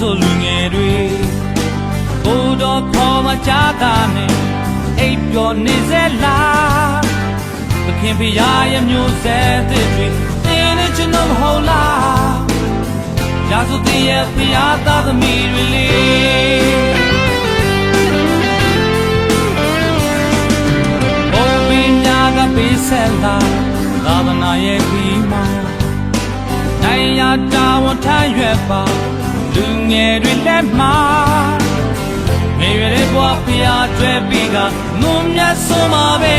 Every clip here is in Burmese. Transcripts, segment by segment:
ဆိုလူငယ်တွေဘိုးတော်ခေါ်မချတာနဲ့အိပ်ပျော်နေစဲလားသခင်ဖရာရဲ့မျိုးဆက်တွေသင်နဲ့ကျွန်တော်မဟုတ်လားရာဇုတိရဲ့ဖရာသားသမီးတွေလေးဘုံပညာကပေးဆက်လာသာသနာရဲ့ခီးမှာနိုင်ရာတာဝန်ထမ်းရွယ်ပါ လူငယ်တွေလက်မှာငယ်ရွယ်တဲ့ဘဝဖရာကျွဲပြီးကငုံမြတ်ဆုံးပါပဲ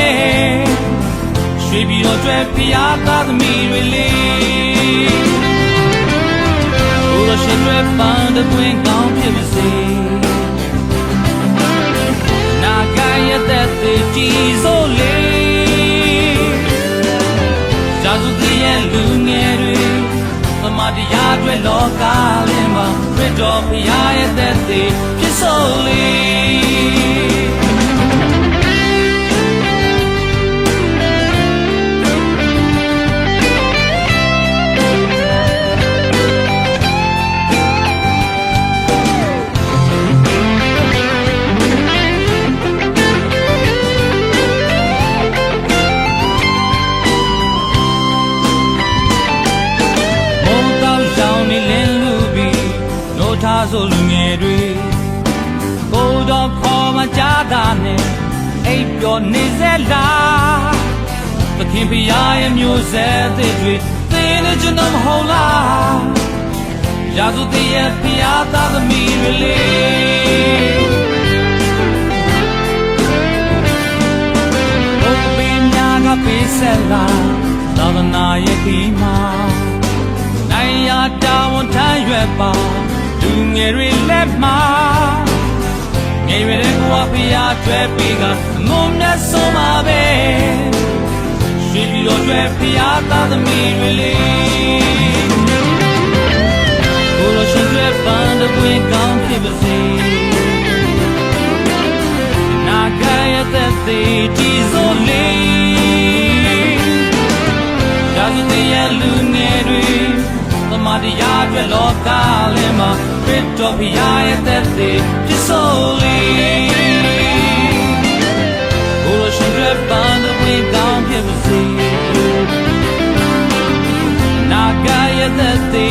ရွှေပြီးတော့ကျွဲဖရာသားသမီးတွေလေဘုရားရှင်တွေပန်းတဲ့ပွင့်ကောင်းဖြစ်ပါစေနာဂရတဲ့ကြည်စိုးလေရာဇုတည်ရဲ့လူငယ်တွေသမာတရားတွေလောကလင်းမှာခရစ် တော်ဖရာရဲ့သက်သေဖြစ်စိုးလေ ဆိုလူငယ်တွေကိုတော့ခေါ်မကြတာနဲ့အိပ်ပျော်နေစေလားသခင်ဖရာရဲ့မျိုးဆက်သစ်တွေသင်နဲ့ကျွန်တော်မဟုတ်လားရာဇုတည်ရဲ့ဖရာသားသမီးတွေလေဘုပင်ညာကပေးဆက်လာသာသနာရဲ့ဒီမှာနိုင်ရတာဝန်ထမ်းရွက်ပါ လူငယ်တွေလက်မှာငယ်ရွယ်တဲ့ဘဝဖရာကျွဲပြီးကငုံမြတ်ဆုံးပါပဲရွှေပြီးတော့ကျွဲဖရာသားသမီးတွေလေဘုလိုရှင်ကျွဲပန်းတဲ့ပွင့်ကောင်းဖြစ်ပါစေနာဂရတဲ့သေး တရားအတွက်လောကလင်းမှာခရစ်တော်ဖရာရဲ့သက်သေဖြစ်စိုးလေဘုရားရှင်ရဲ့ပန်းတဲ့ဝင်ကောင်းဖြစ်ပါစေနာဂရဲ့သက်သေ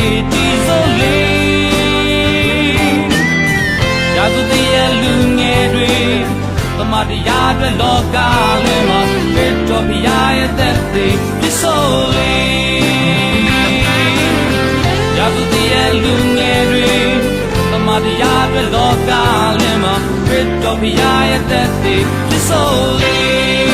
တရားအတွက်လောကလင်းမှာခရစ်တော်ဖရာရဲ့သက်သေဖြစ်စိုးလေ